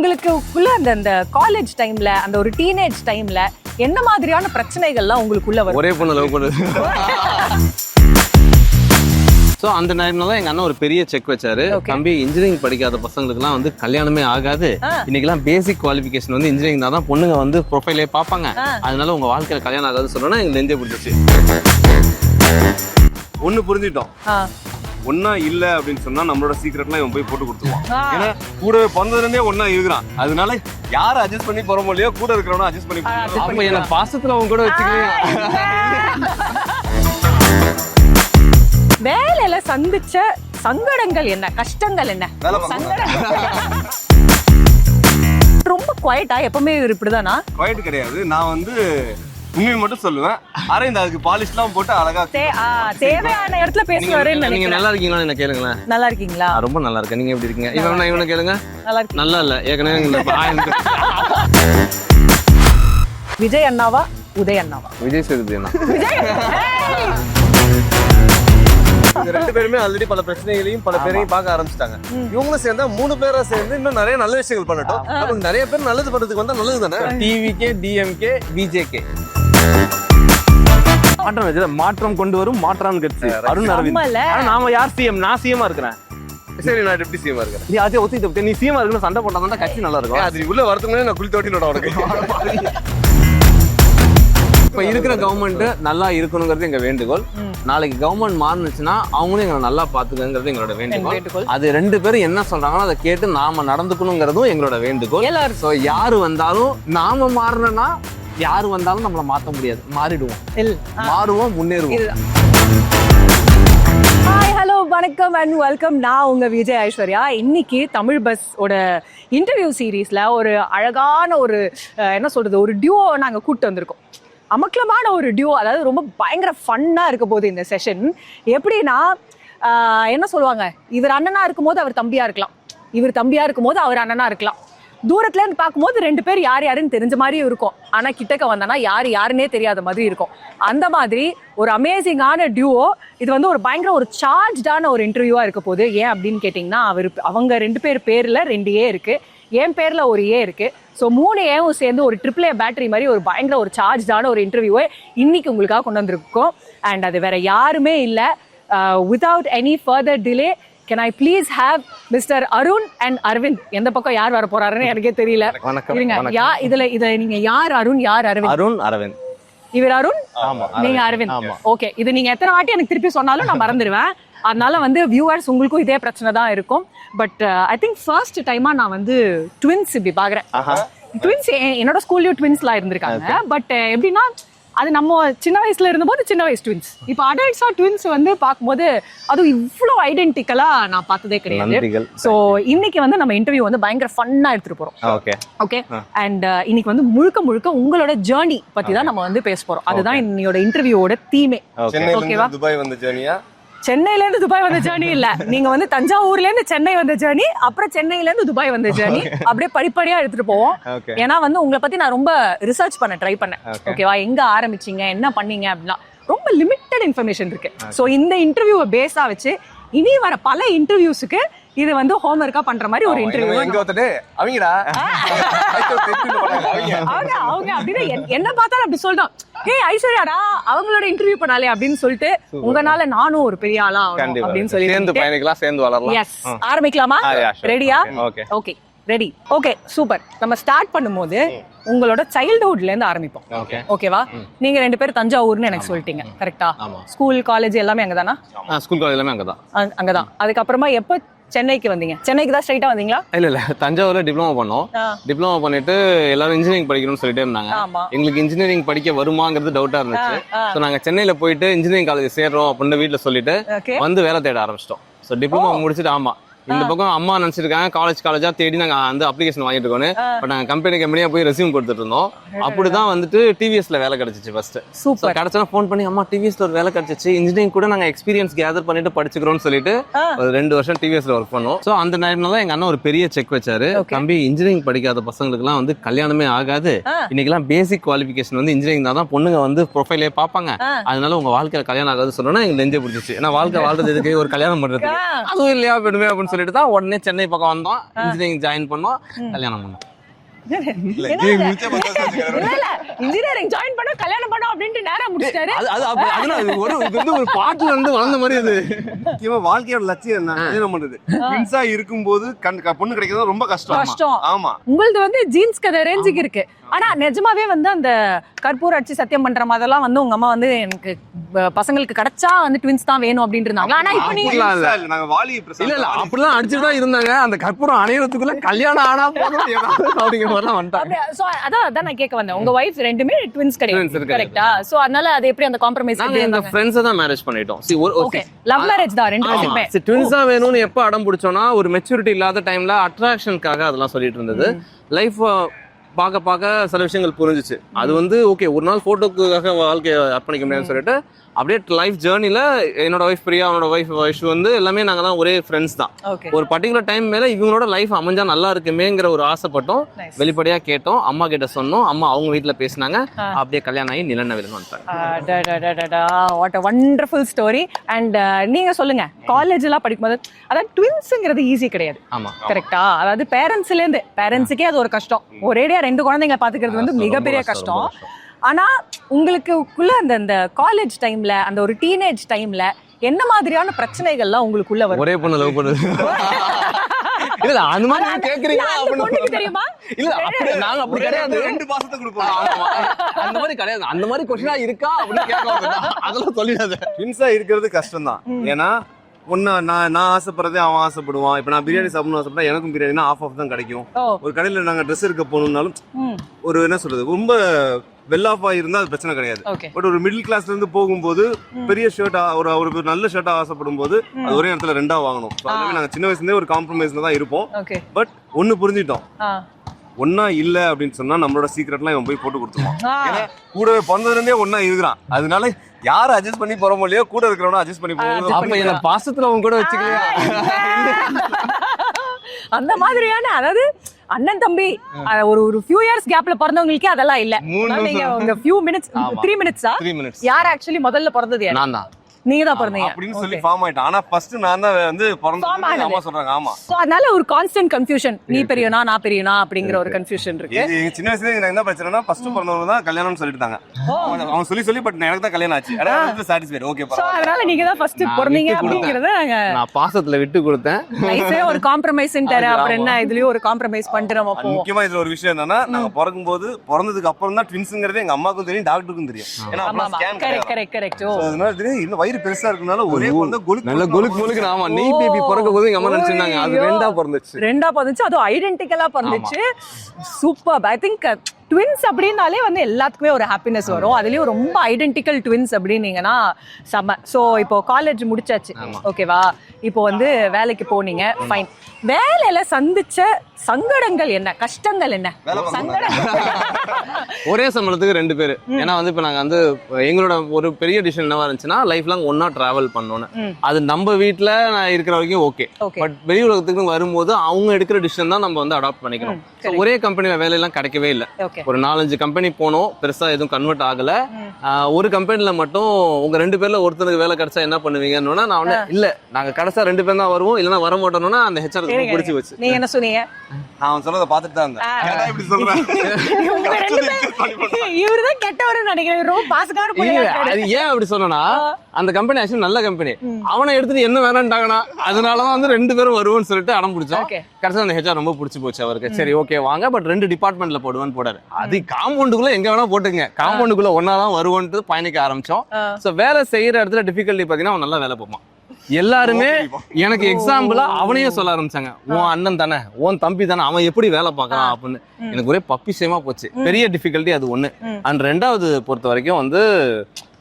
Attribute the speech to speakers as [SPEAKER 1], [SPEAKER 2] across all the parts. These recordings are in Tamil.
[SPEAKER 1] உங்களுக்குள்ள அந்த அந்த காலேஜ் டைம்ல அந்த ஒரு டீனேஜ் டைம்ல என்ன மாதிரியான பிரச்சனைகள்லாம் உங்களுக்குள்ள வரும்
[SPEAKER 2] ஒரே பொண்ணு லவ் பண்ணுது ஸோ அந்த டைம்ல தான் எங்க அண்ணன் ஒரு பெரிய செக் வச்சாரு
[SPEAKER 1] Okay.
[SPEAKER 2] தம்பி இன்ஜினியரிங் படிக்காத பசங்களுக்குலாம் வந்து கல்யாணமே ஆகாது
[SPEAKER 1] ஆ.
[SPEAKER 2] இன்னைக்கெல்லாம் பேசிக் குவாலிஃபிகேஷன் வந்து இன்ஜினியரிங் தான் பொண்ணுங்க வந்து ப்ரொஃபைலே பார்ப்பாங்க
[SPEAKER 1] ஆ.
[SPEAKER 2] அதனால உங்க வாழ்க்கையில கல்யாணம் ஆகாதுன்னு சொன்னா எங்க நெஞ்சே பிடிச்சிச்சு
[SPEAKER 3] ஒண்ணு புரிஞ்சுட்டோம்
[SPEAKER 1] ஆ.
[SPEAKER 3] ஒன்னா இல்ல அப்படின்னு சொன்னா நம்மளோட சீக்ரெட்லாம் இவன் போய் போட்டு கொடுத்துருவான். ஏன்னா கூடவே பிறந்ததுல இருந்தே ஒன்னா இருக்கிறான். அதனால யார அட்ஜஸ்ட் பண்ணி போறோமோ இல்லையோ கூட இருக்கிறவனும் அட்ஜஸ்ட் பண்ணி
[SPEAKER 2] அப்ப என்ன பாசத்துல அவங்க கூட வச்சுக்கலையா
[SPEAKER 1] வேலையில சந்திச்ச சங்கடங்கள் என்ன? கஷ்டங்கள் என்ன. சங்கடங்கள். ரொம்ப குவைட்டா எப்பவுமே இப்படிதானா?
[SPEAKER 3] குவைட் கிடையாது. நான் வந்து உண்மையை மட்டும் சொல்லுவேன். அரை இந்த அதுக்கு பாலிஷ்லாம் போட்டு அழகா
[SPEAKER 1] தேவையான இடத்துல பேசுவாருன்னு
[SPEAKER 2] நீங்க நல்லா இருக்கீங்களா என்ன கேளுங்களேன்?
[SPEAKER 1] நல்லா இருக்கீங்களா?
[SPEAKER 2] ரொம்ப நல்லா இருக்கேன். நீங்க எப்படி இருக்கீங்க? இவன் இவனை கேளுங்க.
[SPEAKER 1] நல்லா இருக்கீங்க
[SPEAKER 2] நல்லா இல்ல. ஏற்கனவே
[SPEAKER 1] விஜய் அண்ணாவா? உதய் அண்ணாவா?
[SPEAKER 2] விஜய் சேதுபதி அண்ணா.
[SPEAKER 3] ரெண்டு பேருமே ஆல்ரெடி பல பிரச்சனைகளையும் பல பேரையும் பார்க்க ஆரம்பிச்சிட்டாங்க. இவங்களும் சேர்ந்தா மூணு பேரா சேர்ந்து இன்னும் நிறைய நல்ல விஷயங்கள் பண்ணட்டும். நமக்கு நிறைய பேர் நல்லது பண்றதுக்கு வந்தா நல்லது தானே?
[SPEAKER 2] டிவிகே டிஎம்கே பிஜேகே மாற்றம் வச்சு மாற்றம் கொண்டு வரும் மாற்றம் கட்சி. அருண் அரவிந்த். ஆனா நாம யார் சிஎம் நான் சிஎம்மா இருக்கிறேன்.
[SPEAKER 3] சரி நான் டெப்டி சிஎம் இருக்கிறேன்?
[SPEAKER 2] நீ அதே ஒத்துக்கிட்டு நீ சிஎம்மா இருக்கணும் சண்டை போட்டா தான் கட்சி நல்லா இருக்கும்.
[SPEAKER 3] அது உள்ள வரதுக்கு நான் குளி தோட்டினோட உனக்கு.
[SPEAKER 2] இப்ப இருக்கிற கவர்மெண்ட் நல்லா இருக்கணுங்கிறது எங்க வேண்டுகோள். நாளைக்கு கவர்மெண்ட் மாறுனுச்சுன்னா அவங்களும் எங்களை நல்லா பாத்துக்கங்கிறது எங்களோட
[SPEAKER 1] வேண்டுகோள்.
[SPEAKER 2] வேண்டுகோள். அது ரெண்டு பேரும் என்ன சொல்றாங்களோ அதை கேட்டு நாம நடந்துக்கணுங்கிறதும் எங்களோட வேண்டுகோள். ஸோ யாரு வந்தாலும் நாம மாறணும்னா யாரு வந்தாலும் நம்மள மாத்த முடியாது. மாறிடுவோம். மாறுவோம் முன்னேறுவோம்.
[SPEAKER 1] ஹாய் ஹலோ வணக்கம் அண்ட் வெல்கம் நான் உங்க விஜய் ஐஸ்வர்யா. இன்னைக்கு தமிழ் பஸ் ஓட இன்டர்வியூ சீரீஸ்ல ஒரு அழகான ஒரு என்ன சொல்றது ஒரு டியூ நாங்க கூட்டு வந்திருக்கோம். அமக்கலமான ஒரு டியூ அதாவது ரொம்ப பயங்கர ஃபன்னா இருக்க போகுது இந்த செஷன் எப்படின்னா என்ன சொல்லுவாங்க? இவர் அண்ணனா இருக்கும்போது அவர் தம்பியா இருக்கலாம். இவர் தம்பியா இருக்கும்போது அவர் அண்ணனா இருக்கலாம். தூரத்துல இருந்து பார்க்கும்போது ரெண்டு பேர் யார் யாருன்னு தெரிஞ்ச மாதிரியும் இருக்கும். ஆனா கிட்டக்க வந்தானா யார் யாருன்னே தெரியாத மாதிரி இருக்கும். அந்த மாதிரி ஒரு அமேசிங்கான டியூவோ இது வந்து ஒரு பயங்கர ஒரு சார்ஜான ஒரு இன்டர்வியூவா இருக்க போகுது. ஏன் அப்படின்னு கேட்டிங்கன்னா அவர் அவங்க ரெண்டு பேர் பேர்ல ரெண்டு ஏ இருக்கு. என் பேர்ல ஒரு ஏ இருக்கு. ஸோ மூணு ஏவும் சேர்ந்து ஒரு ட்ரிபிள் ஏ பேட்டரி மாதிரி ஒரு பயங்கர ஒரு சார்ஜான ஒரு இன்டர்வியூவை இன்னைக்கு உங்களுக்காக கொண்டு வந்திருக்கோம். அண்ட் அது வேற யாருமே இல்லை. Without any further delay can I please have mister Arun and Aravind எந்த பக்கம் யார் வர போறாருன்னு எனக்கே தெரியல.
[SPEAKER 2] வணக்கம்.
[SPEAKER 1] யா இதுல இத நீங்க யார் அருண் யார் அரவிந்த்?
[SPEAKER 2] அருண் அரவிந்த்.
[SPEAKER 1] இவர் அருண்? நீங்க
[SPEAKER 2] அரவிந்த்.
[SPEAKER 1] ஓகே இது நீங்க எத்தனை வாட்டி எனக்கு திருப்பி சொன்னாலும் நான் மறந்துடுவேன். அதனால வந்து வியூவர்ஸ் உங்களுக்கும் இதே பிரச்சனை தான் இருக்கும். பட் ஐ திங்க் ஃபர்ஸ்ட் டைமா நான் வந்து ட்வின்ஸ் இப்படி பாக்குறேன். ட்வின்ஸ் என்னோட ஸ்கூல்லயும் ட்வின்ஸ்லாம் இருந்திருக்காங்க. பட் எப்படின்னா அது நம்ம சின்ன வயசுல இருந்தபோது சின்ன வயசு ட்வின்ஸ் இப்போ அடல்ட்ஸா ட்வின்ஸ் வந்து பார்க்கும்போது அதுவும் இவ்வளோ ஐடென்டிக்கலா நான் பார்த்ததே கிடையாது. ஸோ இன்னைக்கு வந்து நம்ம இன்டர்வியூ வந்து பயங்கர ஃபன்னா எடுத்துட்டு போறோம்.
[SPEAKER 2] ஓகே
[SPEAKER 1] ஓகே அண்ட் இன்னைக்கு வந்து முழுக்க முழுக்க உங்களோட ஜேர்னி பத்தி தான் நம்ம வந்து பேச போறோம். அதுதான் இன்னையோட இன்டர்வியூவோட தீமே ஓகேவா?
[SPEAKER 3] துபாய் வந்த ஜேர்னியா
[SPEAKER 1] சென்னையில இருந்து துபாய் வந்த ஜேர்னி இல்ல. நீங்க வந்து தஞ்சாவூர்ல இருந்து சென்னை வந்த ஜேர்னி அப்புறம் சென்னையில இருந்து துபாய் வந்த ஜேர்னி அப்படியே படிப்படியா எடுத்துட்டு போவோம். ஏன்னா வந்து உங்களை பத்தி நான் ரொம்ப ரிசர்ச் பண்ண ட்ரை பண்ணேன். ஓகேவா எங்க ஆரம்பிச்சீங்க என்ன பண்ணீங்க அப்படின்னா ரொம்ப லிமிட்டட் இன்ஃபர்மேஷன் இருக்கு. சோ இந்த இன்டர்வியூவை பேஸா வச்சு இனி வர பல இன்டர்வியூஸ்க்கு இது வந்து ஹோம்ஒர்க்கா பண்ற மாதிரி ஒரு இன்டர்வியூ
[SPEAKER 3] எங்க ஒருத்தரு அவங்கடா அவங்க.
[SPEAKER 1] அவங்க அப்படின்னு என்- என்ன பார்த்தாலும் அப்படி சொல்றோம் ஹே ஐஸ்வர்யாடா அவங்களோட இன்டர்வியூ பண்ணாலே அப்படின்னு சொல்லிட்டு உங்களால நானும் ஒரு பெரிய ஆளா அப்படின்னு
[SPEAKER 2] சேர்ந்து
[SPEAKER 1] சொல்லி
[SPEAKER 2] பயணிக்கலாம் சேர்ந்து வளரலாம்.
[SPEAKER 1] எஸ் ஆரம்பிக்கலாமா. ரெடியா
[SPEAKER 2] okay
[SPEAKER 1] okay ready okay super நம்ம ஸ்டார்ட் பண்ணும்போது உங்களோட சைல்ட்ஹுட்ல இருந்து ஆரம்பிப்போம்
[SPEAKER 2] ஓகே
[SPEAKER 1] ஓகேவா நீங்க ரெண்டு பேரும் தஞ்சாவூர்னு எனக்கு சொல்லிட்டீங்க கரெக்டா ஸ்கூல் காலேஜ் எல்லாமே அங்கதானா?
[SPEAKER 2] ஸ்கூல் காலேஜ் எல்லாமே அங்கதான்.
[SPEAKER 1] அங்க- அங்கதான். அதுக்கப்புறமா எப்போ சென்னைக்கு வந்தீங்க. சென்னைக்கு தான் ஸ்ட்ரைட்டா வந்தீங்களா?
[SPEAKER 2] இல்ல இல்ல. தஞ்சாவூர்ல டிப்ளமோ பண்ணோம். டிப்ளமோ பண்ணிட்டு எல்லாரும் இன்ஜினியரிங் படிக்கணும்னு சொல்லிட்டே இருந்தாங்க. எங்களுக்கு இன்ஜினியரிங் படிக்க வருமாங்கிறது டவுட்டா இருந்துச்சு. ஸோ நாங்க சென்னையில போயிட்டு இன்ஜினியரிங் காலேஜ் சேர்றோம் அப்படின்னு வீட்ல சொல்லிட்டு வந்து வேலை தேட ஆரம்பிச்சிட்டோம். ஸோ டிப்ளமோ முடிச்சுட்டு ஆமா. இந்த பக்கம் அம்மா நினைச்சிருக்காங்க காலேஜ் காலேஜா தேடி நாங்க வந்து அப்ளிகேஷன் வாங்கிட்டு இருக்கோம். பட் நாங்க கம்பெனி கம்பெனியா போய் ரெஸ்யூம் கொடுத்துட்டு இருந்தோம் அப்படிதான் வந்துட்டு டிவிஎஸ்ல வேலை கிடைச்சிச்சு ஃபர்ஸ்ட்
[SPEAKER 1] சூப்பர்
[SPEAKER 2] கிடைச்சா ஃபோன் பண்ணி அம்மா டிவிஎஸ்ல ஒரு வேலை கிடைச்சிச்சு இன்ஜினியரிங் கூட நாங்க எக்ஸ்பீரியன்ஸ் கேதர் பண்ணிட்டு படிச்சுக்கிறோம்னு சொல்லிட்டு. ஒரு ரெண்டு வருஷம் டிவிஎஸ்ல ஒர்க் பண்ணோம் ஸோ அந்த டைம்ல எங்க அண்ணன் ஒரு பெரிய செக் வச்சாரு. தம்பி இன்ஜினியரிங் படிக்காத பசங்களுக்குலாம் வந்து கல்யாணமே ஆகாது
[SPEAKER 1] ஆ.
[SPEAKER 2] இன்னைக்கெல்லாம் பேசிக் குவாலிஃபிகேஷன் வந்து இன்ஜினியரிங் தான் பொண்ணுங்க வந்து ப்ரொஃபைலே பார்ப்பாங்க
[SPEAKER 1] ஆ.
[SPEAKER 2] அதனால உங்க வாழ்க்கையில கல்யாணம் ஆகாது சொன்னா எங்களுக்கு நெஞ்சே பிடிச்சிச்சு ஏன்னா வாழ்க்கை வாழ்றது எதுக்கு ஒரு கல்யாணம் பண்றதுக்கு
[SPEAKER 1] ஆ.
[SPEAKER 2] அதுவும் இல்லையா பெண்மே அப்படின்னு சொல்லிட்டு தான் உடனே சென்னை பக்கம் வந்தோம். இன்ஜினியரிங் ஜாயின் பண்ணோம். கல்யாணம் பண்ணோம்.
[SPEAKER 1] இன்ஜினியரிங் ஜாயின் பண்ண கல்யாணம் பண்ணோம் அப்படின்ட்டு நேரா முடிச்சிட்டாரு.
[SPEAKER 2] ஒரு வந்து ஒரு பாட்டுல இருந்து வளர்ந்த மாதிரி அது.
[SPEAKER 3] முக்கியமா வாழ்க்கையோட லட்சியம் என்ன? பண்றது. ட்வின்ஸா இருக்கும்போது பொண்ணு கிடைக்கிறது ரொம்ப கஷ்டம்.
[SPEAKER 1] கஷ்டம்.
[SPEAKER 3] ஆமா.
[SPEAKER 1] உங்களது வந்து ஜீன்ஸ் கதை ரேஞ்சுக்கு இருக்கு. ஆனா நிஜமாவே வந்து அந்த கற்பூர அடிச்சு சத்தியம் பண்ற மாதிரிலாம் வந்து உங்க அம்மா வந்து எனக்கு பசங்களுக்கு கிடைச்சா வந்து ட்வின்ஸ் தான் வேணும் அப்படின்ட்டு இருந்தாங்க ஆனா இப்போ நீங்க
[SPEAKER 2] அப்படிலாம் இல்ல.
[SPEAKER 3] இல்ல நாங்க வாலி பிரசாத்
[SPEAKER 2] இல்ல இல்ல அப்படிலாம் அடிச்சுட்டு தான் இருந்தாங்க. அந்த கற்பூரம் அணையறதுக்குள்ள கல்யாணம் ஆனா போதும். அப்படிங்கிற மாதிரிலாம் வந்துட்டாங்க
[SPEAKER 1] so அதான் அதான் நான் கேட்க வந்தேன். உங்க வைஃப் ரெண்டுமே ட்வின்ஸ் கிடையாது. கரெக்டா சோ அதனால அது எப்படி அந்த காம்ப்ரமைஸ்
[SPEAKER 2] நாங்க எங்க ஃப்ரெண்ட்ஸை தான் மேரேஜ் பண்ணிட்டோம். ஒரு
[SPEAKER 1] ஓகே லவ் மேரேஜ் தான் ரெண்டு பேருமே
[SPEAKER 2] ட்வின்ஸா வேணும்னு எப்ப அடம் பிடிச்சோம்னா ஒரு மெச்சூரிட்டி இல்லாத டைம்ல அட்ராக்ஷனுக்காக அதெல்லாம் சொல்லிட்டு இருந்தது. லைஃப் பார்க்க பார்க்க சில விஷயங்கள் புரிஞ்சுச்சு. அது வந்து ஓகே ஒரு நாள் போட்டோக்காக வாழ்க்கையை அர்ப்பணிக்க முடியாதுன்னு சொல்லிட்டு அப்படியே லைஃப் ஜேர்னில என்னோட ஒய்ஃப் பிரியா அவனோட ஒய்ஃப் வைஷ் வந்து எல்லாமே நாங்க தான் ஒரே ஃப்ரெண்ட்ஸ் தான். ஒரு பர்டிகுலர் டைம் மேல இவங்களோட லைஃப் அமைஞ்சா நல்லா இருக்குமேங்கிற ஒரு ஆசைப்பட்டோம். வெளிப்படையா கேட்டோம். அம்மா கிட்ட சொன்னோம். அம்மா அவங்க வீட்ல பேசினாங்க. அப்படியே கல்யாணம் ஆகி நிலநவிலன்னு வந்துட்டாங்க.
[SPEAKER 1] What a wonderful story and நீங்க சொல்லுங்க. காலேஜ் எல்லாம் படிக்கும்போது அதாவது ட்வின்ஸுங்கிறது ஈஸி கிடையாது.
[SPEAKER 2] ஆமா.
[SPEAKER 1] கரெக்டா அதாவது பேரண்ட்ஸ்ல இருந்து பேரண்ட்ஸுக்கே அது ஒரு கஷ்டம். ஒரேடியா ரெண்டு குழந்தைங்க பாத்துக்கிறது வந்து மிகப்பெரிய
[SPEAKER 2] கஷ்டம்,
[SPEAKER 1] கஷ்டம்
[SPEAKER 2] ரொம்ப கஷ்டம்.
[SPEAKER 1] ஆனா உங்களுக்குள்ள அந்த அந்த காலேஜ் டைம்ல அந்த ஒரு டீனேஜ் டைம்ல என்ன மாதிரியான பிரச்சனைகள்லாம் உங்களுக்குள்ள வரும்?
[SPEAKER 2] ஒரே பொண்ணு லவ் பண்ணுது இல்ல அந்த மாதிரி
[SPEAKER 1] பொண்ணுக்கு
[SPEAKER 2] அப்படின்னு
[SPEAKER 1] தெரியுமா?
[SPEAKER 2] இல்ல அப்படி நாங்க அப்படி கிடையாது.
[SPEAKER 3] ரெண்டு பாசத்தை கொடுப்போம்.
[SPEAKER 2] அந்த மாதிரி கிடையாது. அந்த மாதிரி கொஸ்டினா இருக்கா? அப்படின்னு கேட்க வந்தேன். அதெல்லாம் சொல்லிடாத.
[SPEAKER 3] ட்வின்ஸா இருக்கிறது கஷ்டம் தான் ஏன்னா ஒன்னு நான் நான் ஆசைப்படுறதே அவன் ஆசைப்படுவான். இப்ப நான் பிரியாணி சாப்பிடணும் ஆசைப்பட்டா எனக்கும் பிரியாணினா ஆஃப் ஆஃப் தான் கிடைக்கும். ஒரு கடையில நாங்க ட்ரெஸ் எடுக்க போகணும்னாலும் ஒரு என்ன சொல்றது? ரொம்ப வெல் ஆஃப் இருந்தா அது பிரச்சனை கிடையாது. பட் ஒரு மிடில் கிளாஸ்ல இருந்து போகும்போது பெரிய ஷர்ட்டா ஒரு ஒரு நல்ல ஷர்ட்டா ஆசைப்படும் போது அது ஒரே இடத்துல ரெண்டா வாங்கணும். நாங்க சின்ன வயசுல இருந்தே ஒரு காம்ப்ரமைஸ்ல தான் இருப்போம். பட் ஒன்னு புரிஞ்சிட்டோம். ஒன்னா இல்ல அப்படின்னு சொன்னா நம்மளோட சீக்ரெட்லாம் இவன் போய் போட்டு கொடுத்துருவான். ஏன்னா கூடவே பிறந்ததுல இருந்தே ஒன்னா இருக்கிறான். அதனால யார் அட்ஜஸ்ட் பண்ணி போறோமோ இல்லையோ கூட இருக்கிறவன அட்ஜஸ்ட் பண்ணி போகும்
[SPEAKER 2] அப்ப என்ன பாசத்துல அவங்க கூட வச்சுக்கலையா?
[SPEAKER 1] அந்த மாதிரியான அதாவது அண்ணன் தம்பி ஒரு ஒரு ஃபியூ இயர்ஸ் கேப்ல பிறந்தவங்களுக்கே அதெல்லாம் இல்ல. நீங்க ஃபியூ மினிட்ஸ். த்ரீ மினிட்ஸா யார் ஆக்சுவலி முதல்ல பிறந்தது
[SPEAKER 2] நான் தான்.
[SPEAKER 1] நீங்க தான் பிறந்தீங்க.
[SPEAKER 3] அப்படின்னு சொல்லி ஃபார்ம் ஆயிட்டான். ஆனா ஃபர்ஸ்ட் நான் தான் வந்து
[SPEAKER 1] Form
[SPEAKER 3] பிறந்து
[SPEAKER 1] ஆனது.
[SPEAKER 3] அம்மா சொல்றாங்க. ஆமா.
[SPEAKER 1] சோ அதனால ஒரு கான்ஸ்டன்ட் கன்ஃபியூஷன் நீ பெரியனா நான் பெரியனா அப்படிங்கிற ஒரு கன்ஃபியூஷன் இருக்கு.
[SPEAKER 3] இது எங்க சின்ன வயசுல எனக்கு என்ன பிரச்சனைனா ஃபர்ஸ்ட் பிறந்தவங்க தான் கல்யாணம்னு சொல்லிட்டாங்க. அவன் சொல்லி சொல்லி பட் எனக்கு தான் கல்யாணம் ஆச்சு. அதாவது சாட்டிஸ்ஃபைட் ஓகே
[SPEAKER 1] சோ அதனால நீங்க தான் ஃபர்ஸ்ட் பிறந்தீங்க. அப்படிங்கறத நாங்க
[SPEAKER 2] நான் பாசத்துல விட்டு கொடுத்தேன்.
[SPEAKER 1] லைஃபே ஒரு காம்ப்ரமைஸ் தர
[SPEAKER 2] அது
[SPEAKER 1] அப்புறம். என்ன? இதுலயும் ஒரு காம்ப்ரமைஸ் பண்ணிட்டு நம்ம
[SPEAKER 3] முக்கியமா இதுல ஒரு விஷயம் என்னன்னா நாங்க பிறக்கும் போது பிறந்ததுக்கு அப்புறம் தான் ட்வின்ஸ்ங்கிறது எங்க அம்மாக்கும் தெரியும் டாக்டருக்கும் தெரியும். ஏன்னா
[SPEAKER 1] கரெக்ட் கரெக்ட் கரெக்ட் ஓ.
[SPEAKER 3] அதனால தெரியும் இன்னும் வயிறு பெருசா இருக்கனால ஒரே குழந்தை கொழுக்கு
[SPEAKER 2] நல்ல கொலுக்கு முழுக்கு ஆமா நெய் பேபி பிறக்க போது எங்க அம்மா நினைச்சிருந்தாங்க. அது. ரெண்டா பிறந்துச்சு.
[SPEAKER 1] ரெண்டா பிறந்துச்சு. அதுவும் ஐடென்டிக்கலா பிறந்துச்சு. சூப்பர் ஐ திங்க் ட்வின்ஸ் அப்படின்னாலே வந்து எல்லாத்துக்குமே ஒரு ஹாப்பினஸ் வரும். அதுலயும் ரொம்ப ஐடென்டிக்கல் ட்வின்ஸ் அப்படின்னீங்கன்னா செம்ம ஸோ இப்போ காலேஜ் முடிச்சாச்சு. ஓகேவா இப்போ வந்து வேலைக்கு போனீங்க. ஃபைன் வேலையில சந்திச்ச சங்கடங்கள் என்ன? கஷ்டங்கள் என்ன?
[SPEAKER 3] வேலை
[SPEAKER 2] ஒரே சம்பளத்துக்கு ரெண்டு பேரு. ஏன்னா வந்து இப்ப நாங்க வந்து எங்களோட ஒரு பெரிய டிசிஷன் என்னவா இருந்துச்சுன்னா லைஃப் லாங் ஒன்னா டிராவல் பண்ணோன்னு. அது நம்ம வீட்ல நான் இருக்கிற வரைக்கும் ஓகே பட் வெளி உலகத்துக்கு வரும்போது அவங்க எடுக்கிற டிசிஷன் தான் நம்ம வந்து அடாப்ட் பண்ணிக்கணும். ஒரே கம்பெனில வேலையெல்லாம் கிடைக்கவே இல்லை. ஒரு நாலஞ்சு கம்பெனி போனோம் பெருசா எதுவும் கன்வெர்ட் ஆகல. ஒரு கம்பெனில மட்டும் உங்க ரெண்டு பேர்ல ஒருத்தருக்கு வேலை கிடைச்சா என்ன பண்ணுவீங்கன்னு நான் இல்ல நாங்க கிடைச்சா ரெண்டு பேர் தான் வருவோம் இல்லைன்னா வர மாட்டோம்னா அந்த ஹெச்ஆர் பிடிச்சி வச்சு.
[SPEAKER 1] நீங்க என்ன சொன்னீங்க?
[SPEAKER 3] நான் அவன் சொல்றத பார்த்துட்டு தான் இருந்தேன். இப்படி சொல்றேன்.
[SPEAKER 1] இவருதான் கெட்டவர்னு நினைக்கிறேன். ரொம்ப பாசக்கார.
[SPEAKER 2] அது ஏன் அப்படி சொன்னா அந்த கம்பெனி ஆக்சுவலி நல்ல கம்பெனி அவனை எடுத்துட்டு என்ன வேணான்ட்டாங்கண்ணா அதனாலதான் வந்து ரெண்டு பேரும் வருவோம்னு சொல்லிட்டு அடம் பிடிச்சோம்.
[SPEAKER 1] ஓகே.
[SPEAKER 2] கடைசியா அந்த ஹெச்ஆர் ரொம்ப பிடிச்சி போச்சு அவருக்கு. சரி ஓகே வாங்க. பட் ரெண்டு டிபார்ட்மெண்ட்ல போடுவேன்னு போடாரு. அது காம்பவுண்டுக்குள்ள எங்க வேணா போட்டுங்க காம்பவுண்டுக்குள்ள ஒன்னா தான் வருவோன்ட்டு பயணிக்க ஆரம்பிச்சோம். சோ வேலை செய்யற இடத்துல டிஃபிகல்ட்டி பாத்தீங்கன்னா அவன் நல்லா வேலை பார்ப்பான். எல்லாருமே எனக்கு எக்ஸாம்பிளா அவனையே சொல்ல ஆரம்பிச்சாங்க. உன் அண்ணன் தானே உன் தம்பி தானே அவன் எப்படி வேலை பார்க்கறான்? அப்படின்னு. எனக்கு ஒரே பப்பிசயமா போச்சு. பெரிய டிஃபிகல்ட்டி அது ஒண்ணு. அண்ட் ரெண்டாவது பொறுத்த வரைக்கும் வந்து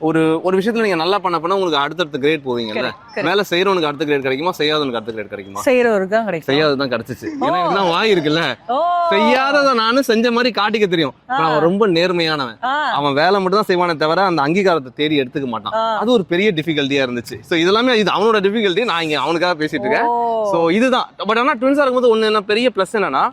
[SPEAKER 2] ஒரு ஒரு விஷயத்துல நீங்க நல்லா பண்ண பண்ண உங்களுக்கு அடுத்தடுத்த கிரேட் போவீங்கல்ல. மேல செய்யறவனுக்கு அடுத்த கிரேட் கிடைக்குமா? செய்யாதவனுக்கு அடுத்த கிரேட் கிடைக்குமா?
[SPEAKER 1] செய்யறவருக்கு தான் கிடைக்கும்.
[SPEAKER 2] செய்யாததான் கிடைச்சிச்சு. ஏன்னா இதெல்லாம் வாய் இருக்குல்ல? செய்யாததை நானும் செஞ்ச மாதிரி காட்டிக்க தெரியும். அவன் ரொம்ப நேர்மையானவன். அவன் வேலை மட்டும் தான் செய்வானே தவிர அந்த அங்கீகாரத்தை தேடி எடுத்துக்க மாட்டான். அது ஒரு பெரிய டிஃபிகல்ட்டியா இருந்துச்சு. சோ இதெல்லாமே இது அவனோட டிஃபிகல்ட்டி நான் இங்க அவனுக்காக பேசிட்டு இருக்கேன். சோ இதுதான். பட் ஆனா ட்வின்ஸா இருக்கும்போது ஒண்ணு என்ன பெரிய பிளஸ் என்னன்னா.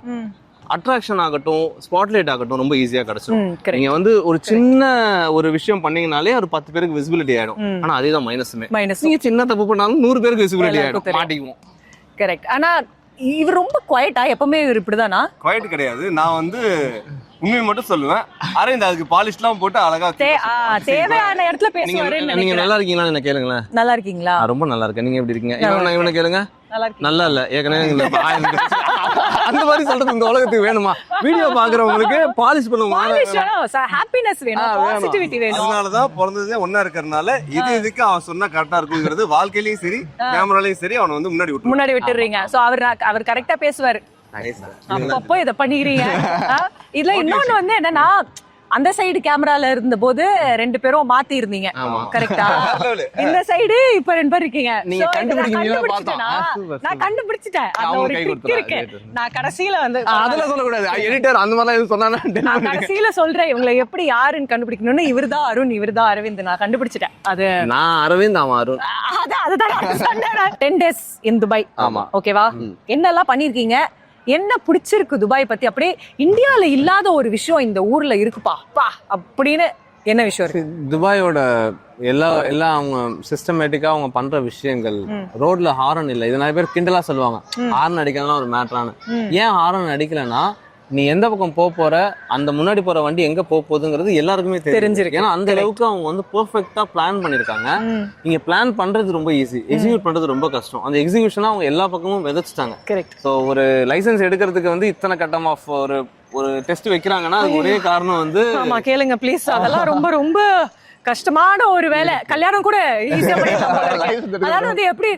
[SPEAKER 2] அட்ராக்ஷன் ஆகட்டும் ஸ்பாட்லைட் ஆகட்டும் ரொம்ப ஈஸியா கிடைச்சிடும். நீங்க வந்து ஒரு சின்ன ஒரு விஷயம் பண்ணீங்கனாலே ஒரு பத்து பேருக்கு விசிபிலிட்டி ஆயிடும். ஆனா அதே தான் மைனஸுமே. நீங்க சின்ன தப்பு பண்ணாலும் நூறு பேருக்கு விசிபிலிட்டி ஆயிடும். மாட்டிக்குவோம்.
[SPEAKER 1] கரெக்ட் ஆனா இவர் ரொம்ப குவைட்டா எப்பவுமே இவர் இப்படிதானா?
[SPEAKER 3] குவாய்ட் கிடையாது. நான் வந்து உண்மையை மட்டும் சொல்லுவேன். அரவிந்த் அதுக்கு பாலிஷ்லாம் போட்டு அழகா
[SPEAKER 1] தேவையான இடத்துல பேசுவாருன்னு
[SPEAKER 2] நீங்க நல்லா இருக்கீங்களா என்ன கேளுங்களேன்.
[SPEAKER 1] நல்லா இருக்கீங்களா?
[SPEAKER 2] ரொம்ப நல்லா இருக்கேன். நீங்க எப்படி இருக்கீங்க? இவனை இவனை கேளுங்க.
[SPEAKER 1] நல்லா
[SPEAKER 2] இல்ல. ஏற்கனவே. அந்த மாதிரி சொல்றது இந்த உலகத்துக்கு வேணுமா? வீடியோ பாக்குறவங்களுக்கு பாலிஷ் பண்ணுவாங்க
[SPEAKER 1] பாலிஷ் ஹாப்பினஸ் வேணும். பாசிட்டிவிட்டி வேணும்.
[SPEAKER 3] அதனாலதான் பிறந்ததே ஒன்னா இருக்கறனால இது இதுக்கு அவன் சொன்னா கரெக்டா இருக்குங்கிறது வாழ்க்கையிலயும் சரி கேமராலயும் சரி அவனை வந்து முன்னாடி விட்டு
[SPEAKER 1] முன்னாடி விட்டுறீங்க. சோ அவர் அவர் கரெக்டா பேசுவாரு. அப்பப்போ இத பண்ணிக்கிறீங்க. இதுல இன்னொன்னு வந்து என்னன்னா அந்த சைடு கேமரால இருந்த போது ரெண்டு பேரும் மாத்தி இருந்தீங்க. கரெக்டா இந்த சைடு இப்ப ரெண்டு பேர் இருக்கீங்க.
[SPEAKER 2] நீங்க
[SPEAKER 1] இதை நான் கண்டுபிடிச்சிட்டேனா? நான் ஒரு ட்ரிக் இருக்கு. கடைசியில வந்து
[SPEAKER 2] அதெல்லாம் சொல்லக்கூடாது. எடிட்டர் அந்த மாதிரிலாம் எதுவும் சொன்னா
[SPEAKER 1] நான் கடைசியில சொல்றேன். இவங்களை எப்படி யாருன்னு கண்டுபிடிக்கணும்னு. இவர்தான் அருண் இவர்தான் அரவிந்த். நான் கண்டுபிடிச்சிட்டேன். அது
[SPEAKER 2] நான் அரவிந்த் அவன் அருண்.
[SPEAKER 1] அது அதுதான் டென் டேஸ் இன் துபாய்
[SPEAKER 2] ஆமா.
[SPEAKER 1] ஓகேவா என்னெல்லாம் பண்ணிருக்கீங்க என்ன பிடிச்சிருக்கு துபாய் பத்தி? அப்படியே இந்தியால இல்லாத ஒரு விஷயம் இந்த ஊர்ல இருக்குப்பா. பா அப்படின்னு என்ன விஷயம் இருக்கு?
[SPEAKER 2] துபாயோட எல்லா எல்லா அவங்க சிஸ்டமேட்டிக்கா அவங்க பண்ற விஷயங்கள். ரோட்ல ஹாரன் இல்ல. இது நிறைய பேர் கிண்டலா சொல்லுவாங்க. ஹாரன் அடிக்கலாம் ஒரு மேட்டரானு ஏன் ஹாரன் அடிக்கலன்னா நீ எந்த பக்கம் போக போற அந்த முன்னாடி போற வண்டி எங்க போக போகுதுங்கிறது எல்லாருக்குமே
[SPEAKER 1] தெரிஞ்சிருக்கு.
[SPEAKER 2] ஏன்னா அந்த அளவுக்கு அவங்க வந்து பெர்ஃபெக்ட்டா பிளான் பண்ணிருக்காங்க. நீங்க பிளான் பண்றது ரொம்ப ஈஸி எக்ஸிக்யூட் பண்றது ரொம்ப கஷ்டம். அந்த எக்ஸிகியூஷனா அவங்க எல்லா பக்கமும் விதைச்சிட்டாங்க.
[SPEAKER 1] கரெக்ட்
[SPEAKER 2] ஸோ ஒரு லைசென்ஸ் எடுக்கிறதுக்கு வந்து இத்தனை கட்டம் ஆஃப் ஒரு ஒரு டெஸ்ட் வைக்கிறாங்கன்னா அதுக்கு ஒரே காரணம் வந்து
[SPEAKER 1] ஆமா கேளுங்க ப்ளீஸ் அதெல்லாம் ரொம்ப ரொம்ப கஷ்டமான ஒரு வேலை. கல்யாணம் கூட ஈஸியா பண்ணிடலாம். அதாவது வந்து எப்படி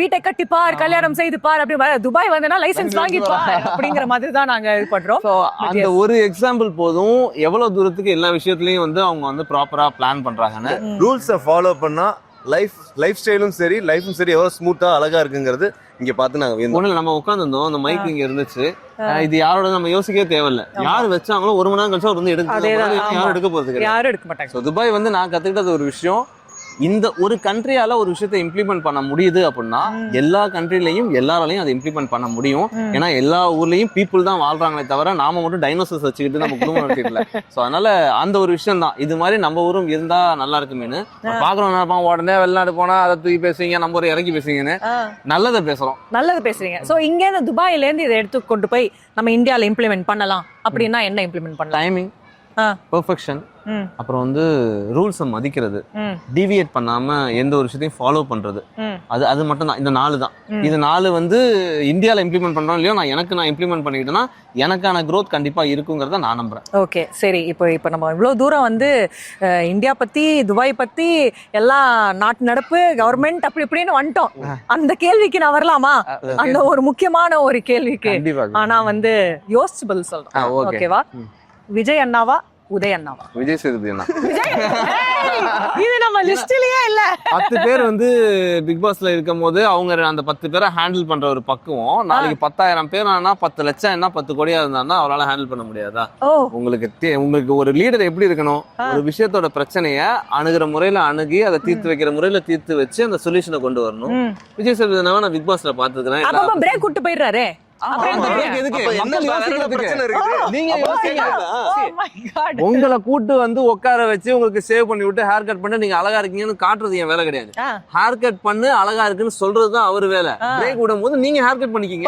[SPEAKER 1] வீட்டை கட்டி பார் கல்யாணம் செய்து பார் அப்படி துபாய் வந்தனா லைசென்ஸ் வாங்கி பார் அப்படிங்கிற மாதிரி தான் நாங்க இது பண்றோம்.
[SPEAKER 2] அந்த ஒரு எக்ஸாம்பிள் போதும் எவ்வளவு தூரத்துக்கு எல்லா விஷயத்துலயும் வந்து அவங்க வந்து ப்ராப்பரா பிளான் பண்றாங்கன்னு.
[SPEAKER 3] ரூல்ஸை ஃபாலோ பண்ணா லைஃப் லைஃப் ஸ்டைலும் சரி லைஃபும் சரி எவ்வளவு ஸ்மூத்தா அழகா இருக்குங்கிறது இங்க பார்த்து நாங்க வியந்தோம்.
[SPEAKER 2] ஒண்ணு நம்ம உட்காந்துருந்தோம் அந்த மைக் இங்க இருந்துச்சு. இது யாரோட நம்ம யோசிக்கவே தேவையில்ல. யார் வச்சாங்களோ ஒரு மணி நேரம் கழிச்சு அவர் வந்து எடுக்க. யாரும் எடுக்க போறது கிடையாது
[SPEAKER 1] யாரும் எடுக்க மாட்டாங்க.
[SPEAKER 2] ஸோ துபாய் வந்து நான் கத்துக்கிட்டது ஒரு விஷயம். இந்த ஒரு கண்ட்ரியால ஒரு விஷயத்தை இம்ப்ளிமெண்ட் பண்ண முடியுது அப்படின்னா எல்லா கண்ட்ரிலையும் எல்லாராலையும் அதை இம்ப்ளிமெண்ட் பண்ண முடியும். ஏன்னா எல்லா ஊர்லயும் பீப்புள் தான் வாழ்றாங்களே தவிர நாம மட்டும் டைனோசர்ஸ் வச்சுக்கிட்டு நம்ம குடும்பம் நடத்திடல ஸோ அதனால அந்த ஒரு விஷயம் தான். இது மாதிரி நம்ம ஊரும் இருந்தா நல்லா இருக்குமேனு பாக்குறோம் நினைப்பான் உடனே வெளிநாடு போனா அதை தூக்கி பேசுவீங்க நம்ம ஒரு இறக்கி பேசுவீங்கன்னு. நல்லதை பேசுறோம்.
[SPEAKER 1] நல்லது பேசுறீங்க. சோ இங்க இருந்து துபாயில இருந்து இதை எடுத்து கொண்டு போய் நம்ம இந்தியால இம்ப்ளிமெண்ட் பண்ணலாம் அப்படின்னா என்ன இம்ப்ளிமெண்ட் பண்ணலாம்?
[SPEAKER 2] டைமிங் பெர்ஃபெக்ஷன் அப்புறம் வந்து ரூல்ஸை மதிக்கிறது. டிவியேட் பண்ணாம எந்த ஒரு விஷயத்தையும் ஃபாலோ பண்றது. அது அது மட்டும் தான் இந்த நாலு தான். இது நாலு வந்து இந்தியாவில் இம்ப்ளிமெண்ட் பண்றோம் இல்லையோ நான் எனக்கு நான் இம்ப்ளிமெண்ட் பண்ணிக்கிட்டேன்னா எனக்கான growth கண்டிப்பா இருக்குங்கிறத நான் நம்புறேன்.
[SPEAKER 1] ஓகே சரி. இப்போ இப்போ நம்ம இவ்வளோ தூரம் வந்து இந்தியா பத்தி துபாய் பத்தி எல்லாம் நாட்டு நடப்பு கவர்மெண்ட் அப்படி இப்படின்னு வந்துட்டோம். அந்த கேள்விக்கு நான் வரலாமா? அந்த ஒரு முக்கியமான ஒரு கேள்விக்கு. ஆனா வந்து யோசிச்சு பதில்
[SPEAKER 2] ஆ,
[SPEAKER 1] சொல்றேன். ஓகேவா? விஜய் அண்ணாவா? உதய்
[SPEAKER 2] விஜய் சேதுபதி அண்ணா
[SPEAKER 1] இது நம்ம லிஸ்ட்லயே இல்ல.
[SPEAKER 2] பத்து பேர் வந்து பிக் பாஸ்ல இருக்கும் போது அவங்க அந்த பத்து பேரை ஹேண்டில் பண்ற ஒரு பக்குவம். நாளைக்கு பத்தாயிரம் பேர் ஆனா பத்து லட்சம் என்ன பத்து கோடியா இருந்தாருன்னா அவரால் ஹேண்டில் பண்ண முடியாதா? உங்களுக்கு உங்களுக்கு ஒரு லீடர் எப்படி இருக்கணும்? ஒரு விஷயத்தோட பிரச்சனைய அணுகிற முறையில அணுகி அதை தீர்த்து வைக்கிற முறையில தீர்த்து வச்சு அந்த சொல்யூஷனை கொண்டு வரணும். விஜய் சேதுபதி நான் பிக் பாஸ்ல பாத்துக்கிறேன்
[SPEAKER 1] பிரேக் விட்டு போயிடுறாரு. Oh.
[SPEAKER 2] உங்களை கூட்டு வந்து உட்கார வச்சு உங்களுக்கு சேவ் பண்ணி விட்டு ஹேர் கட் பண்ணி நீங்க அழகா இருக்கீங்கன்னு காட்டுறது என் வேலை கிடையாது. ஹேர் கட் பண்ணு அழகா இருக்குன்னு சொல்றது தான் அவர் வேலை. பிரேக் விடும் போது நீங்க ஹேர் கட் பண்ணிக்கீங்க.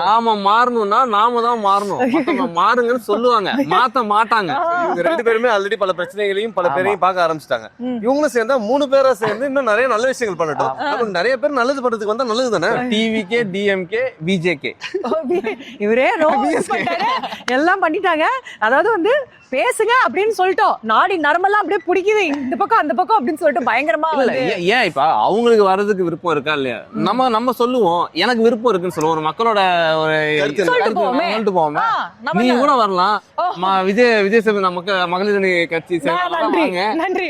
[SPEAKER 2] நாம மாறணும்னா நாம தான் மாறணும். மாறுங்கன்னு சொல்லுவாங்க. மாத்த மாட்டாங்க.
[SPEAKER 3] இவங்க ரெண்டு பேருமே ஆல்ரெடி பல பிரச்சனைகளையும் பல பேரையும் பார்க்க ஆரம்பிச்சிட்டாங்க. இவங்களும் சேர்ந்தா மூணு பேரா சேர்ந்து இன்னும் நிறைய நல்ல விஷயங்கள் பண்ணட்டும். அப்ப நிறைய பேர் நல்லது பண்றதுக்கு வந்தா நல்லது தானே?
[SPEAKER 2] டிவிகே டிஎம்கே பிஜேகே
[SPEAKER 1] இவரே எல்லாம் பண்ணிட்டாங்க. அதாவது வந்து பேசுங்க அப்படின்னு சொல்லிட்டோம். நாடி நரம்பெல்லாம் அப்படியே பிடிக்குது. இந்த பக்கம் அந்த பக்கம் அப்படின்னு சொல்லிட்டு பயங்கரமா
[SPEAKER 2] இல்ல ஏன் இப்ப அவங்களுக்கு வர்றதுக்கு விருப்பம் இருக்கா இல்லையா? நம்ம நம்ம சொல்லுவோம். எனக்கு விருப்பம் இருக்குன்னு சொல்லுவோம். ஒரு மக்களோட ஒரு
[SPEAKER 1] சொல்லிட்டு போவோமே. தான்.
[SPEAKER 2] கூட வரலாம். விஜய் விஜய் நமக்கு மகளிர் அணி கட்சி
[SPEAKER 1] நன்றி. நன்றி.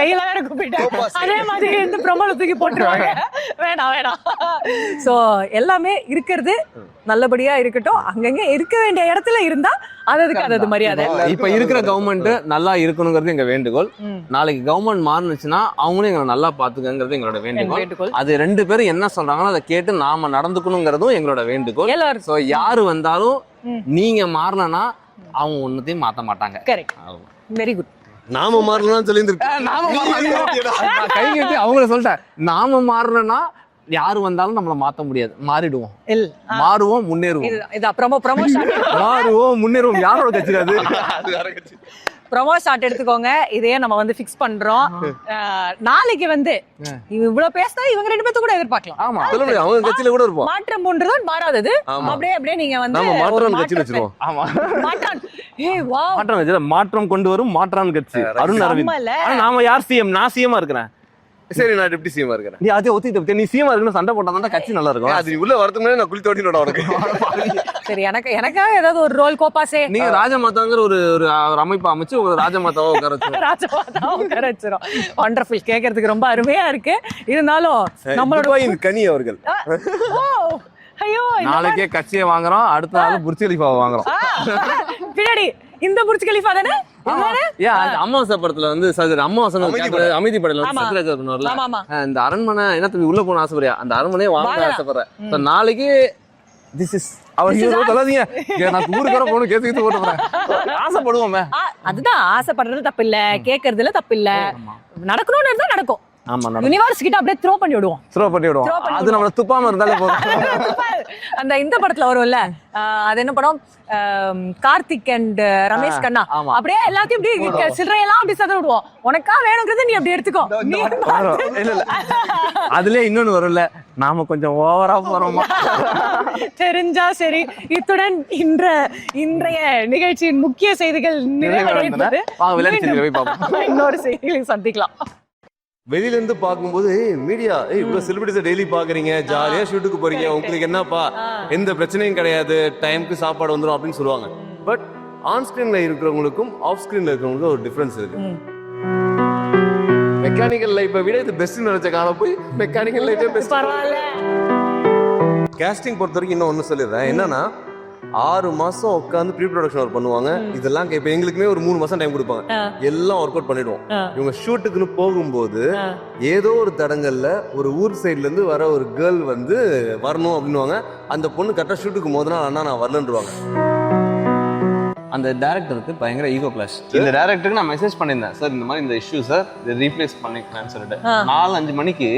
[SPEAKER 1] கையில வேற கூப்பிட்டேன். அதே மாதிரி இந்த பிரபல தூக்கி போட்டுருவாங்க. வேணாம் வேணாம். சோ எல்லாமே இருக்கிறது நல்லபடியா இருக்கட்டும். அங்கங்க இருக்க வேண்டிய இடத்துல இருந்தா அது அதுக்கு அது அது மரியாதை
[SPEAKER 2] இப்ப இருக்கிற கவர்மெண்ட் நல்லா இருக்கணுங்கிறது எங்க வேண்டுகோள். நாளைக்கு கவர்மெண்ட் மாறுனுச்சுன்னா அவங்களும் எங்களை நல்லா பாத்துக்கங்கிறது எங்களோட வேண்டுகோள். அது ரெண்டு பேரும் என்ன சொல்றாங்களோ அதை கேட்டு நாம நடந்துக்கணுங்கிறதும் எங்களோட வேண்டுகோள். சோ யாரு வந்தாலும். நீங்க மாறலனா அவங்க ஒன்னத்தையும் மாத்த மாட்டாங்க.
[SPEAKER 1] கரெக்ட் வெரி குட்
[SPEAKER 3] நாம மாறலாம் சொல்லி
[SPEAKER 2] நாம கை கட்டி அவங்கள சொல்லிட்டேன். நாம மாறலனா யாரு வந்தாலும் நம்மள மாத்த முடியாது. மாறிடுவோம். மாறுவோம் முன்னேறுவோம்.
[SPEAKER 1] இது இது ப்ரொமோ
[SPEAKER 2] மாறுவோம் முன்னேறுவோம். யாரோட கட்சி அது?
[SPEAKER 1] ப்ரொமோ ஷாட் எடுத்துக்கோங்க. இதையே நம்ம வந்து ஃபிக்ஸ் பண்றோம். நாளைக்கு வந்து இவ இவ்வளவு பேசினா இவங்க ரெண்டு பேர்த்து கூட எதிர்பார்க்கலாம்.
[SPEAKER 2] ஆமா.
[SPEAKER 3] சொல்ல முடியும் அவங்க கட்சியில கூட இருப்போம்.
[SPEAKER 1] மாற்றம் போன்றது மாறாதது. அப்படியே அப்படியே நீங்க வந்து
[SPEAKER 3] மாற்றம்
[SPEAKER 1] மாற்றத்தை-
[SPEAKER 3] வச்சிருவோம்.
[SPEAKER 2] ஆமா.
[SPEAKER 1] மாற்றம் ஏய் வா
[SPEAKER 2] மாற்றம் மாற்றம் கொண்டு வரும் மாற்றான் கட்சி. அருண் அரவிந்த். நாம யார் சிஎம் நான் சிஎம்மா இருக்கிறேன்.
[SPEAKER 3] சரி நான் டெப்டி சிஎம் இருக்கிறேன்
[SPEAKER 2] நீ அதே ஒத்திட்டு நீ சிஎம்மா இருக்கணும் சண்டை போட்டா தான் கட்சி நல்லா இருக்கும்.
[SPEAKER 3] அது நீ உள்ள வரதுக்கு முன்னாடி நான் குளி தோட்டினோட உனக்கு.
[SPEAKER 1] சரி எனக்கு எனக்காக ஏதாவது ஒரு ரோல் கோப்பாசே.
[SPEAKER 2] நீங்க ராஜமாதாங்கிற ஒரு ஒரு ஒரு அமைப்பு அமைச்சு ஒரு ராஜமாதாவை உட்கார வச்சு
[SPEAKER 1] ராஜமாதா உட்கார வச்சிரும். வண்டர்ஃபுல் கேட்கறதுக்கு ரொம்ப அருமையா இருக்கு. இருந்தாலும் நம்மளோட
[SPEAKER 3] கனி அவர்கள்.
[SPEAKER 1] ஐயோ
[SPEAKER 2] நாளைக்கே கட்சியை வாங்குறோம் அடுத்த நாள் புர்ஜ் கலிஃபாவை வாங்குறோம்.
[SPEAKER 1] பின்னாடி இந்த புர்ஜ் கலிஃபா தானே?
[SPEAKER 2] அமாவாசை படத்துல வந்து சரி அமாவாசை
[SPEAKER 3] அமைதி
[SPEAKER 2] படத்துல வந்து. சத்யராஜ் பண்ணுவார்ல இந்த அரண்மனை என்ன தம்பி உள்ள போன ஆசைப்படியா அந்த அரண்மனையை வாங்க. ஆசைப்படுறேன். நாளைக்கு திஸ் இஸ் அவர் ஹீரோ சொல்லாதீங்க இங்க நான் ஊருக்கு வர போகணும் ஆசைப்படுவோமே.
[SPEAKER 1] அதுதான். ஆசைப்படுறது தப்பு இல்ல கேட்கறதுல தப்பு இல்ல நடக்கணும்னு இருந்தா நடக்கும்.
[SPEAKER 2] ஆமா
[SPEAKER 1] யூனிவர்ஸ் கிட்ட அப்படியே த்ரோ பண்ணி விடுவோம்.
[SPEAKER 2] த்ரோ பண்ணி விடுவோம். அது நம்மள துப்பாம இருந்தாலே போதும்.
[SPEAKER 1] அந்த இந்த படத்துல வரும்ல ஆஹ் அது என்ன படம்? கார்த்திக் அண்ட் ரமேஷ் கண்ணா. அப்படியே எல்லாத்தையும் இப்படி சில்லறையெல்லாம் அப்படி சத விடுவோம். உனக்கா வேணுங்கிறது நீ அப்படி எடுத்துக்கோ.
[SPEAKER 2] இல்ல இல்ல. அதுலயே இன்னொன்னு வரும்ல. நாம கொஞ்சம் ஓவரா போறோமா?
[SPEAKER 1] தெரிஞ்சா சரி. இத்துடன் இன்ற இன்றைய நிகழ்ச்சியின் முக்கிய செய்திகள் நிறைவடைந்தது.
[SPEAKER 2] செய்திகளை
[SPEAKER 1] இன்னொரு செய்தியில் சந்திக்கலாம்.
[SPEAKER 3] வெளியில இருந்து பார்க்கும்போது மீடியா ஏய் இவ்வளவு செலிபிரிட்டிஸ் டெய்லி பாக்குறீங்க ஜாலியா ஷூட்டுக்கு போறீங்க உங்களுக்கு என்னப்பா? எந்த பிரச்சனையும் கிடையாது டைம்க்கு சாப்பாடு வந்துடும் அப்படின்னு சொல்லுவாங்க. பட் ஆன் ஸ்கிரீன்ல இருக்கிறவங்களுக்கும் ஆஃப் ஸ்கிரீன்ல இருக்கிறவங்களுக்கும் ஒரு டிஃபரன்ஸ் இருக்கு. மெக்கானிக்கல் லைஃப்பை விட இது பெஸ்ட் நினைச்ச காலம் போய் மெக்கானிக்கல் லைஃபே பெஸ்ட்
[SPEAKER 1] பரவாயில்ல.
[SPEAKER 3] கேஸ்டிங் பொறுத்த வரைக்கும் இன்னும் ஒன்று சொல்லிடுறேன். என்னன்னா ஆறு மாசம் உட்காந்து ப்ரீ ப்ரொடக்ஷன் ஒர்க் பண்ணுவாங்க இதெல்லாம் இப்போ எங்களுக்குமே ஒரு மூணு மாசம் டைம் கொடுப்பாங்க. எல்லாம் ஒர்க் அவுட் பண்ணிடுவோம். இவங்க ஷூட்டுக்குன்னு போகும்போது. ஏதோ ஒரு தடங்கல்ல ஒரு ஊர் சைடுல இருந்து வர ஒரு கேர்ள் வந்து வரணும் அப்படின்னுவாங்க. அந்த பொண்ணு கரெக்டாக ஷூட்டுக்கு போதுனா அண்ணா நான் வரலன்றுவாங்க.
[SPEAKER 2] அந்த டேரக்டருக்கு பயங்கர ஈகோ கிளாஷ் இந்த டேரக்டருக்கு நான் மெசேஜ் பண்ணியிருந்தேன். சார் இந்த மாதிரி இந்த இஷ்யூ சார் இதை ரீப்ளேஸ் பண்ணிக்கிறேன்னு சொல்லிட்டு. நாலு அஞ்சு மணிக்கு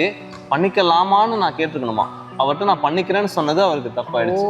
[SPEAKER 2] பண்ணிக்கலாமான்னு நான் கேட்டிருக்கணுமா அவர்கிட்ட நான் பண்ணிக்கிறேன்னு சொன்னது அவருக்கு தப்பாயிடுச்சு.